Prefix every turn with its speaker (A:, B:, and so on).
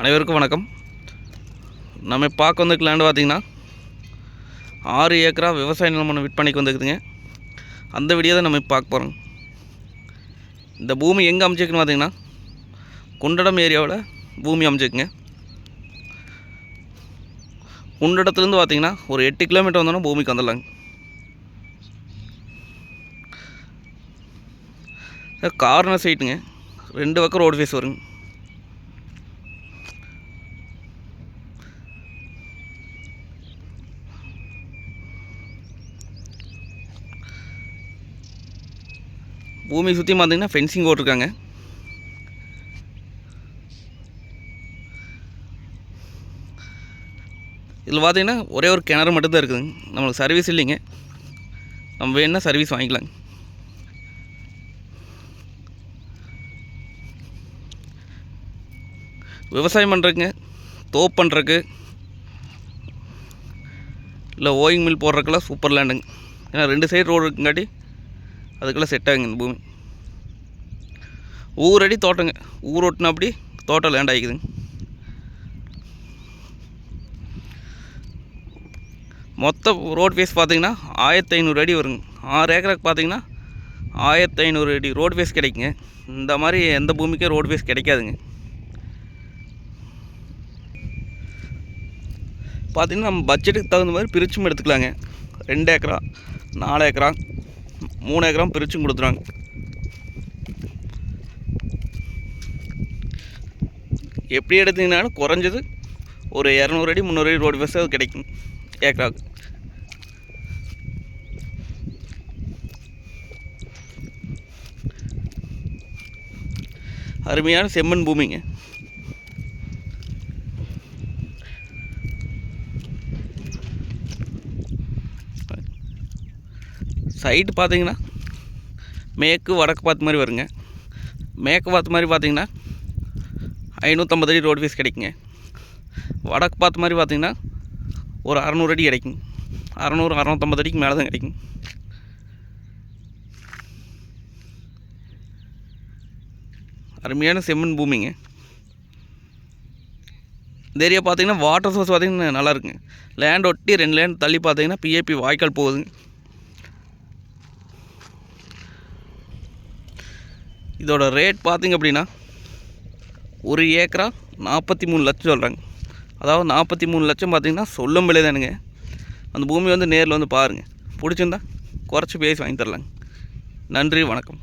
A: அனைவருக்கும் வணக்கம். நம்ம பார்க்க வந்துக்கு லேண்டு பார்த்தீங்கன்னா ஆறு ஏக்கரா விவசாய நிலம் ஒன்று விற்பனைக்கு வந்துருக்குதுங்க. அந்த வீடியோ தான் நம்ம பார்க்க போகிறோம் இந்த பூமி எங்கே அமைச்சிருக்குன்னு பார்த்திங்கன்னா குண்டடம் ஏரியாவில் பூமி அமைச்சிருக்குங்க குண்டடத்துலேருந்து பார்த்தீங்கன்னா ஒரு எட்டு கிலோமீட்டர் வந்தோன்னா பூமிக்கு வந்துடலாங்க. கார்னர் சைட்டுங்க ரெண்டு பக்கம் ரோடு ஃபேஸ் வருங்க. பூமி சுற்றி பார்த்தீங்கன்னா ஃபென்சிங் போட்டிருக்காங்க. இதில் பார்த்தீங்கன்னா ஒரே ஒரு கிணறு மட்டும்தான் இருக்குதுங்க நம்மளுக்கு சர்வீஸ் இல்லைங்க. நம்ம வேணுன்னா சர்வீஸ் வாங்கிக்கலாங்க விவசாயம் பண்ணுறதுங்க தோப் பண்ணுறக்கு இல்லை ஓயிங் மில் போடுறக்கெல்லாம் சூப்பர் லேண்டுங்க ஏன்னா ரெண்டு சைடு ரோடு இருக்குங்காட்டி அதுக்கெல்லாம் செட் ஆகுங்க இந்த பூமி. ஊரடி தோட்டங்க. ஊர் ஒட்டினா அப்படி தோட்டம் லேண்ட் ஆகிக்குதுங்க மொத்த ரோட் ஃபேஸ் பார்த்தீங்கன்னா ஆயிரத்தி ஐநூறு அடி வருங்க. ஆறு ஏக்கராக்கு பார்த்தீங்கன்னா ஆயிரத்தி ஐநூறு அடி ரோடு ஃபேஸ் கிடைக்குங்க. இந்த மாதிரி எந்த பூமிக்கும் ரோடு ஃபேஸ் கிடைக்காதுங்க. பார்த்தீங்கன்னா நம்ம பட்ஜெட்டுக்கு தகுந்த மாதிரி பிரிச்சும் எடுத்துக்கலாங்க. ரெண்டு ஏக்கரா நாலு ஏக்கரா மூணு ஏக்கரம் பிரிச்சும் கொடுத்துருவாங்க. எப்படி எடுத்தீங்கன்னாலும் குறைஞ்சது ஒரு இரநூறு அடி முந்நூறு அடி ரோடு ஃபேஸ் அது கிடைக்கும் ஏக்கராவுக்கு. அருமையான செம்மண் பூமிங்க. சைட்டு பார்த்தீங்கன்னா மேற்கு வடக்கு பார்த்த மாதிரி வருங்க. மேற்கு பார்த்த மாதிரி பார்த்தீங்கன்னா ஐநூற்றம்பது அடி ரோடு ஃபீஸ் கிடைக்குங்க. வடக்கு பார்த்த மாதிரி பார்த்தீங்கன்னா ஒரு அறநூறு அடி கிடைக்கும் அறநூறு அறநூற்றம்பது அடிக்கு மேலே தான் கிடைக்கும் அருமையான செம்மண் பூமிங்க. இந்த ஏரியா பார்த்தீங்கன்னா வாட்டர் சோர்ஸ் பார்த்தீங்கன்னா நல்லாயிருக்குங்க லேண்ட் ஒட்டி ரெண்டு லேண்ட் தள்ளி பார்த்தீங்கன்னா பிஏபி வாய்க்கால் போகுதுங்க. இதோட ரேட் பார்த்திங்க அப்படின்னா ஒரு ஏக்கரா நாற்பத்தி மூணு லட்சம் சொல்கிறாங்க அதாவது நாற்பத்தி மூணு லட்சம் பார்த்தீங்கன்னா சொல்லும் விலை தானுங்க. அந்த பூமி வந்து நேரில் வந்து பாருங்கள் பிடிச்சிருந்தா குறைச்சி பேசி வாங்கி தரலாங்க. நன்றி வணக்கம்.